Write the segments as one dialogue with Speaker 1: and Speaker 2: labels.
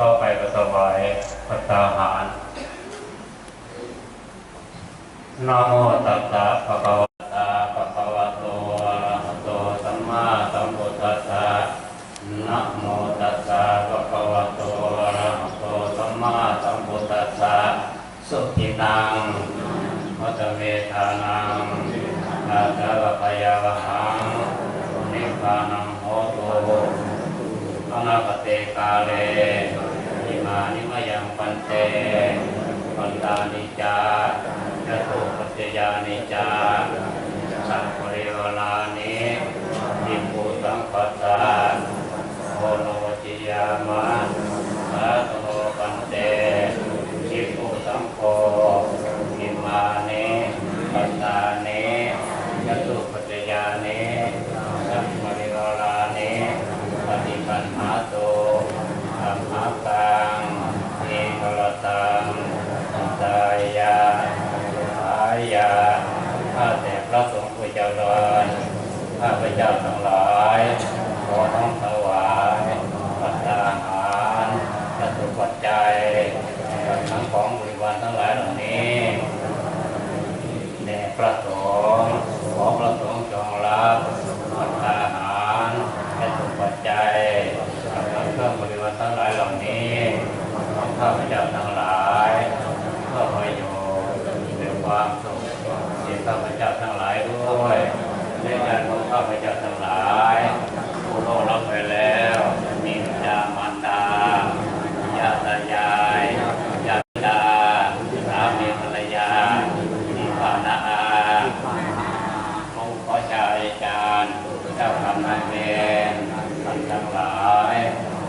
Speaker 1: ต่อไปก็ถวายปัตตาหาร นโมตัสสะภะคะวะตาภะคะวะโตอะระหะโตสัมมาสัมพุทธัสสะนะโมตัสสะภะคะวะโตอะระหะโตสัมมาสัมพุทธัสสะสุขินังมัตตเมธานังอาตาวะพยาวะหังนิพพานังโหตุอนาคเตกาเล มานิมยังปันเตปันตานิจาระโตปัจจยานิจาสัพปริวลานิอิปุสังปัสสะโอโนจิยามะสาโตปันเตอิปุสังโฆอิมานิปัสสานิยะโตปัจจยานิสัพปริวลานิปฏิปันหาโตธรรมะตังเอกรตัง ตายาหายาข้าแต่พระสงฆ์ผู้เจริญข้าพเจ้าทั้งหลายขอน้อมถวายปัตตาหารจตุปัจจัยกับทั้งของบริวารทั้งหลายเหล่านี้แด่พระสงฆ์ขอพระสงฆ์จงรับปัตตาหารจตุปัจจัยกับทั้งเครื่องบริวารทั้งหลายเหล่านี้ของข้าพเจ้าทั้งหลาย เพื่อประโยชน์เป็นความสุขแก่ข้าพเจ้าทั้งหลายด้วยและญาติ ของข้าพเจ้าทั้งหลายผู้ร่วงรับไปแล้วมีบิดามารดาญาติตายายญาติดาสามีภรรยาที่ผ่านอาผู้ขอชายอาจารย์เจ้ากรรมนายเวรท่านทั้งหลาย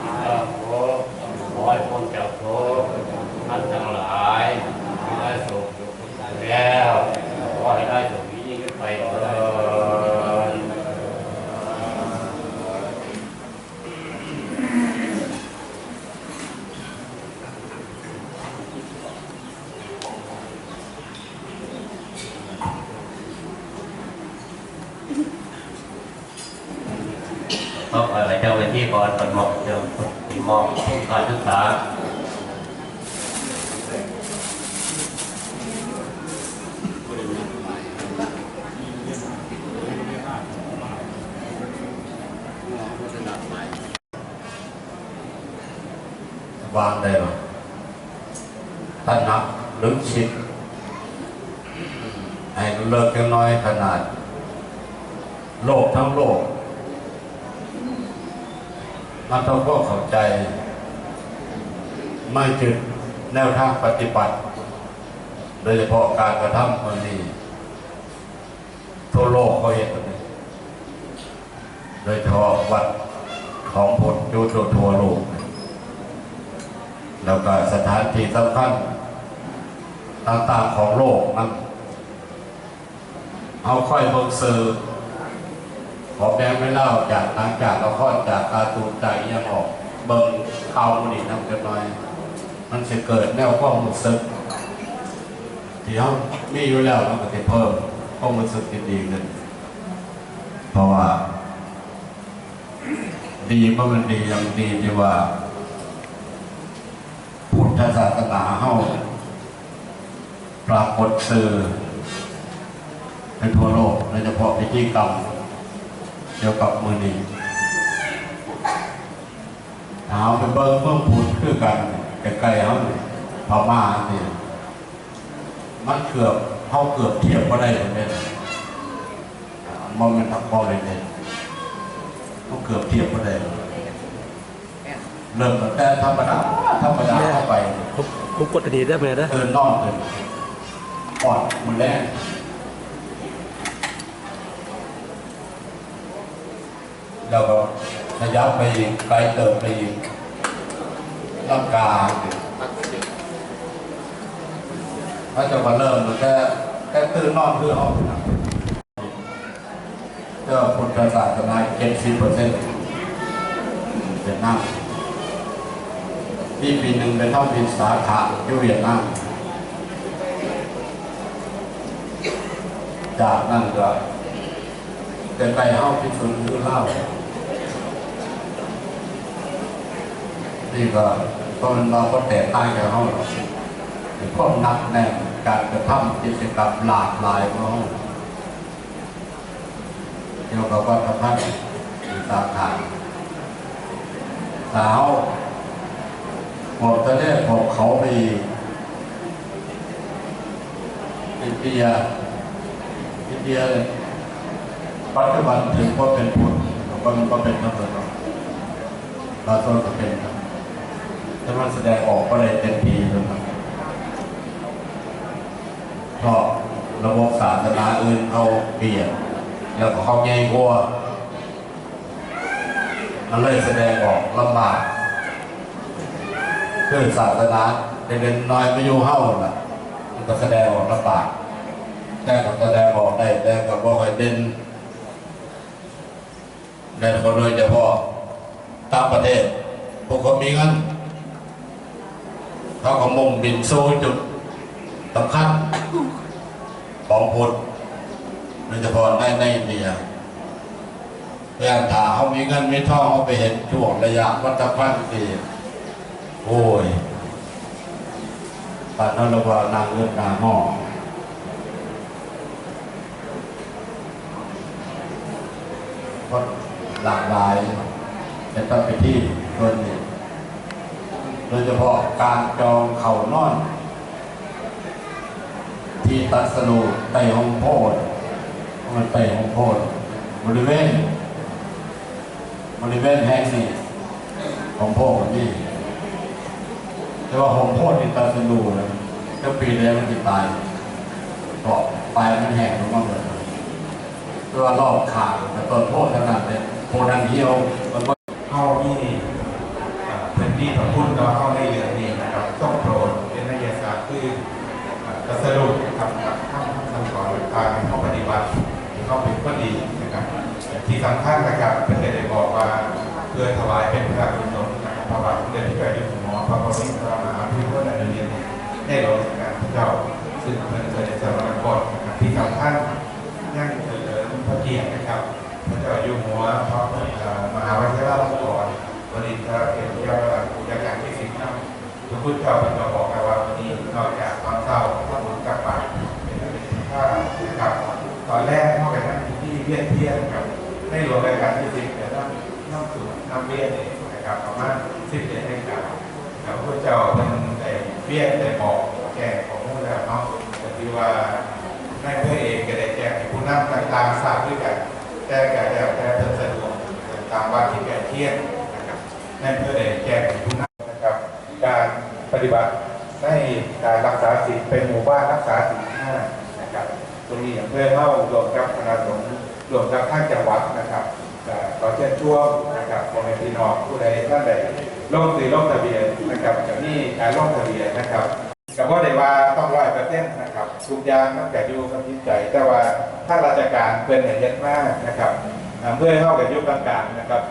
Speaker 1: ที่ต้องทุกข์ขอให้พ้นจากทุกข์ ท่านทั้งหลายขอให้สุขอยู่แล้วขอให้ได้สุขยิ่งขึ้นไปเถิด ก็เปิดเจ้าไปที่ก่อนเปิดหมอกเจ้าที่มอบการศึกษา
Speaker 2: วางได้หรอถ้านับลึกชิดให้เลิกกันน้อยขนาด โลกทั้งโลก มันต้องก็เข้าใจ ไม่จุดแนวทางปฏิบัติ โดยเฉพาะการกระทำคนนี้ทั่วโลกเขาเห็นแบบนี้โดยเฉพาะวัดของพุทธอยู่ทั่วทั่วโลก แล้วก็สถานที่สำคัญต่างๆของโลกนั้นเอาค่อยเบิ่งสื่อ ขอแบงไม่เล่าจากหลังจากละครจากการตูนใจยังออก เบิ่งเข่ามันนี่นำกันหน่อย มันจะเกิดแนวความรู้สึกที่เขามีอยู่แล้วมันก็จะเพิ่มความรู้สึกดีขึ้นเพราะว่า ดีเพราะมันดีอย่างดีที่ว่าพุทธศาสนาเฮาปรากฏสื่อในทั่วโลกโดยเฉพาะพิธีกรรม เกี่ยวกับมือนี้เอาไปเบิ้งเมืองพุทธคือกันใกล้ๆเขาเนี่ยพม่าเนี่ยมันเกือบเขาเกือบเทียบก็ได้เลยเนี่ยมันเป็นทักพอเลยเนี่ยเขาเกือบเทียบก็ได้เลยเริ่มตั้งแต่ธรรมดาธรรมดาเข้าไป
Speaker 3: ผมผมกดอดีตได้ไหมนะ
Speaker 2: เดินนอกเดินปอดมันแรก แล้วก็ขยับไปอีกไกลเติบไปอีกร่างกายถ้าจะมาเริ่มมันแค่แค่ตื่นนอนเพื่อออกนะเจ้าพุทธศาสนาเจ็ดสิบเปอร์เซ็นต์เวียดนามที่ปีหนึ่งเป็นท่องบินสาขาอยู่เวียดนามจากนั้นก็เป็นไปห้องพิสุนคือเล่า นี่ก็ปก็มันเราก็แตกต่างจากเขากพวกนักแน่นการกระทำกิจกรรมหลากหลายของเขาเกี่ยวกับวัฒนธรรมสาขาสาวผมตอนแรกผมเขาไปอินเดียอินเดียปัจจุบันถึงว่าเป็นพุทธแต่ว่ามันก็เป็นนักเรียนเราต้นก็เป็นครับ ถ้ามันแสดงออกก็เลยเต็มทีเลยครับเพราะระบบศาสนาอื่นเขาเปลี่ยนแล้วก็เขาใหญ่กว่ามันเลยแสดงออกลำบากคือศาสนาเด่นๆน้อยไม่อยู่เฮ้าล่ะมันก็แสดงออกลำบากแต่ก็แสดงออกได้แต่ก็บอกให้เด่นในคนโดยเฉพาะต่างประเทศพวกเขามีเงิน เขาก็มุ่งบินสู้จุดสำคัญของพุทธโดยเฉพาะในในอินเดียเรื่องถาเขามีเงินมีทองเขาไปเห็นช่วงระยะวัฏพันธ์ที่โอ้ยปานนั้นเราว่านางเลือดนางหม้อก็หลากหลายแต่ต้องไปที่ตัวนี้ โดยเฉพาะการจองเข่านอน ที่ตัดสรุไต่หงโพดมันไต่หงโพดบริเวณ บริเวณแห่งนี้ของโพดนี่แต่ว่าผมโพดติดตาสนูนะก็ปีแล้วมันจะตายเกาะปลายมันแห้งลงมาเลยตัวรอบขาดแต่ต้นโพดขนาดเนี่ยโพดันเหี่ยวมันก็
Speaker 4: เข้าที่ ที่ของพุ่นก็เข้าในเหลืองนี่นะครับต้องโปรดเป็นนักวิทยาศาสตร์คืออ่ากระสรุปครับกับท่านท่านสอนทางเข้าปฏิบัติเข้าเป็นคนดีนะครับที่สำคัญนะครับเพื่อนได้บอกว่าเพื่อถวายเป็นพระกุศลพระบาทสมเด็จพระเจ้าอยู่หัวพระบรมรามาภิบดีในเรียนได้หลวงราการพระเจ้าซึ่งเพื่อนเคยได้สวรรคตนะครับที่สำคัญยังเฉลิมพระเกียรตินะครับ พระเจ้าอยู่หัวพระมหาวชิรลงกร บริณฑราเกียรติยศอุยการที่สิบครับพระพุทธเจ้าเป็นมาบอกกันว่าวันนี้นอกจากตอนเช้าพระบุญกับบาตรเป็นอะไรที่ข้านะครับตอนแรกเข้าไปนั่งที่เวียนเทียนครับในหลวงรายการที่สิบแต่นั่งนั่งสู่นั่งเวียนเนี่ยนะครับประมาณสิบเจ็ดนาฬิกาแล้วพระพุทธเจ้าเป็นแต่เวียนแต่บอกแก่ของพวกเราเนาะแต่ที่ว่าในพระเอกก็ได้แจ้งให้ผู้นั่งต่างๆทราบด้วยกันแต่แก่แล้วแต่เพิ่มสะดวกตามว่าที่แก่เที่ยงนะครับนั่นเพื่อได้แจ้งให้ผู้นำนะครับ การปฏิบัติในการรักษาศีลเป็นหมู่บ้านรักษาศีลห้านะครับ ตรงนี้อย่างเพื่อเข้ารวมกับคณะสงฆ์รวมกับท่านจังหวัดนะครับขอเชิญชวนนะครับพ่อแม่พี่น้องผู้ใดท่านใดลงสีลงทะเบียนนะครับจะมีการลงทะเบียนนะครับกับว่าได้ว่าต้องร้อยเปอร์เซ็นต์นะครับทุกอย่างตั้งแต่อยู่กับจิตใจ แต่ว่าถ้าราชการเป็นเห็นมากนะครับเพื่อให้เข้ากับยุคต่างๆนะครับ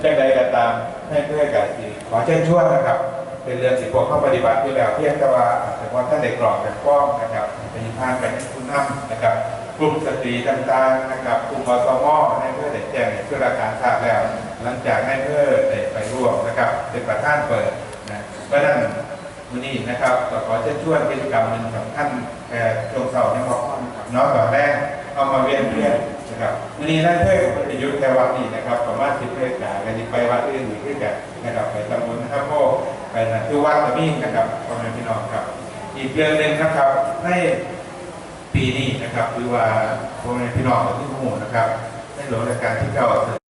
Speaker 4: แจ้งใดก็ตาม ให้เพื่อกับสีขอเชิญชวนนะครับ เป็นเรื่องสิบวกเข้าปฏิบัติที่แล้วเพียงแต่ว่าอาจจะว่าท่านเด็กกรอบแบบกว้างนะครับเป็นพานเป็นผู้นำนะครับกลุ่มสตรีต่างๆนะครับกลุ่มอสมอให้เพื่อเด็กแจ้งเพื่อราการทราบแล้ว หลังจากให้เพื่อเด็กไปร่วมนะครับเป็นประธานเปิดนะเพราะนั้นวันนี้นะครับขอเชิญชวนกิจกรรมหนึ่งของท่านแก่จงเสาในบอน้องต่อแรกเอามาเวียนเวียนนะครับวันนี้นั่นเพื่อ ยุคแค่วัดนี้นะครับประมาณสิบเพื่อนกันกันไปวัดอื่นอีกขึ้นกันนะครับไปตำบลนะครับก็ไปนะคือวัดตะมิ่งนะครับพ่อแม่พี่น้องครับ อีกเรื่องหนึ่งนะครับในปีนี้นะครับคือว่าพ่อแม่พี่น้องทุกหมู่นะครับในหลวงราชการที่เก้า